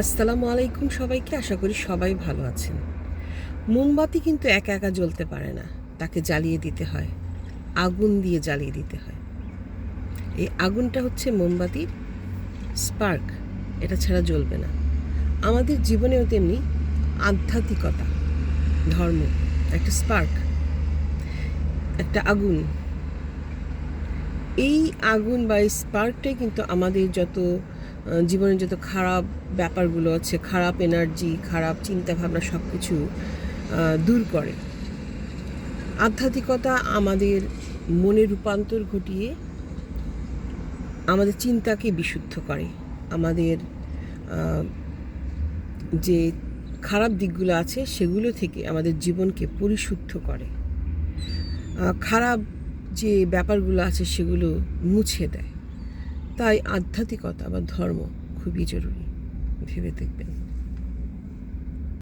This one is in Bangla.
আসসালামু আলাইকুম সবাইকে, আশা করি সবাই ভালো আছেন। মোমবাতি কিন্তু একা একা জ্বলতে পারে না, তাকে জ্বালিয়ে দিতে হয়, আগুন দিয়ে জ্বালিয়ে দিতে হয়। এই আগুনটা হচ্ছে মোমবাতির স্পার্ক, এটা ছাড়া জ্বলবে না। আমাদের জীবনেও তেমনি আধ্যাত্মিকতা, ধর্ম, একটা স্পার্ক, একটা আগুন। এই আগুন বা স্পার্কটাই কিন্তু আমাদের যত জীবনের যত খারাপ ব্যাপারগুলো আছে, খারাপ এনার্জি খারাপ চিন্তা ভাবনা সব কিছু দূর করে। আধ্যাত্মিকতা আমাদের মনে রূপান্তর ঘটিয়ে আমাদের চিন্তাকে বিশুদ্ধ করে। আমাদের যে খারাপ দিকগুলো আছে, সেগুলো থেকে আমাদের জীবনকে পরিশুদ্ধ করে। খারাপ যে ব্যাপারগুলো আছে, সেগুলো মুছে দেয়। তাই আধ্যাত্মিকতা বা ধর্ম খুবই জরুরি ভেবে দেখবেন।